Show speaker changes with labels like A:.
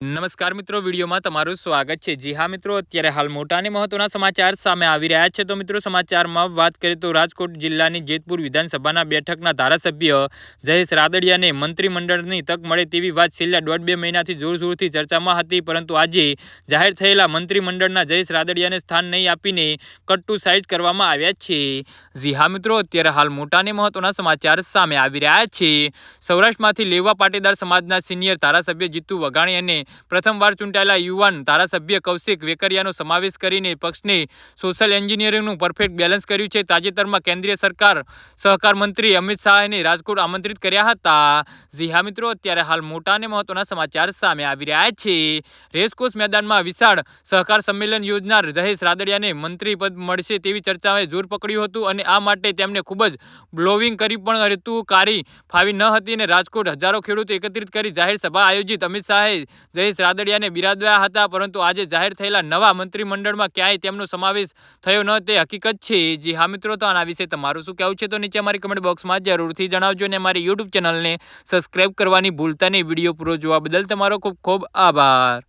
A: નમસ્કાર મિત્રો, વિડીયોમાં તમારું સ્વાગત છે. જી હા મિત્રો, અત્યારે હાલ મોટા અને મહત્વના સમાચાર સામે આવી રહ્યા છે. તો મિત્રો, સમાચારમાં વાત કરીએ તો રાજકોટ જિલ્લાની જેતપુર વિધાનસભાના બેઠકના ધારાસભ્ય જયેશ રાદડિયાને મંત્રીમંડળની તક મળે તેવી વાત છેલ્લા દોઢ બે મહિનાથી જોરશોરથી ચર્ચામાં હતી. પરંતુ આજે જાહેર થયેલા મંત્રીમંડળના જયેશ રાદડિયાને સ્થાન નહીં આપીને કટ્ટુ સાઇઝ કરવામાં આવ્યા છે. જી હા મિત્રો, અત્યારે હાલ મોટા અને મહત્વના સમાચાર સામે આવી રહ્યા છે. સૌરાષ્ટ્રમાંથી લેવા પાટીદાર સમાજના સિનિયર ધારાસભ્ય જીતુ વઘાણી અને પ્રથમવાર ચૂંટાયેલા યુવાન ધારાસભ્ય કૌશિક વેકરિયાનો સમાવેશ કરીને પક્ષને સોશિયલ એન્જિનિયરિંગનું પરફેક્ટ બેલેન્સ કર્યું છે. તાજેતરમાં કેન્દ્રીય સરકાર, સહકાર મંત્રી અમિત શાહને રાજકોટ આમંત્રિત કર્યા હતા. જી હા મિત્રો, અત્યારે હાલ મોટા અને મહત્વના સમાચાર સામે આવી રહ્યા છે. રેસકોર્સ મેદાનમાં વિશાળ સહકાર સંમેલન યોજનાર જહેશ રાદડિયાને મંત્રી પદ મળશે તેવી ચર્ચાએ જોર પકડ્યું હતું અને આ માટે તેમને ખૂબ જ બ્લોવિંગ કરી પણ હતું કારી ફાવી ન હતી અને રાજકોટ હજારો ખેડૂતો એકત્રિત કરી જાહેર સભા આયોજિત. અમિત શાહે જયેશ રાદડિયાને બિરાદવ્યા હતા, પરંતુ આજે જાહેર થયેલા નવા મંત્રીમંડળમાં ક્યાંય તેમનો સમાવેશ થયો ન તે હકીકત છે. જી હા મિત્રો, તો આના વિશે તમારું શું કહેવું છે? તો નીચે અમારી કમેન્ટ બોક્સમાં જરૂરથી જણાવજો અને અમારી યુટ્યુબ ચેનલને સબસ્ક્રાઈબ કરવાની ભૂલતા નહીં. વીડિયો પૂરો જોવા બદલ તમારો ખૂબ ખૂબ આભાર.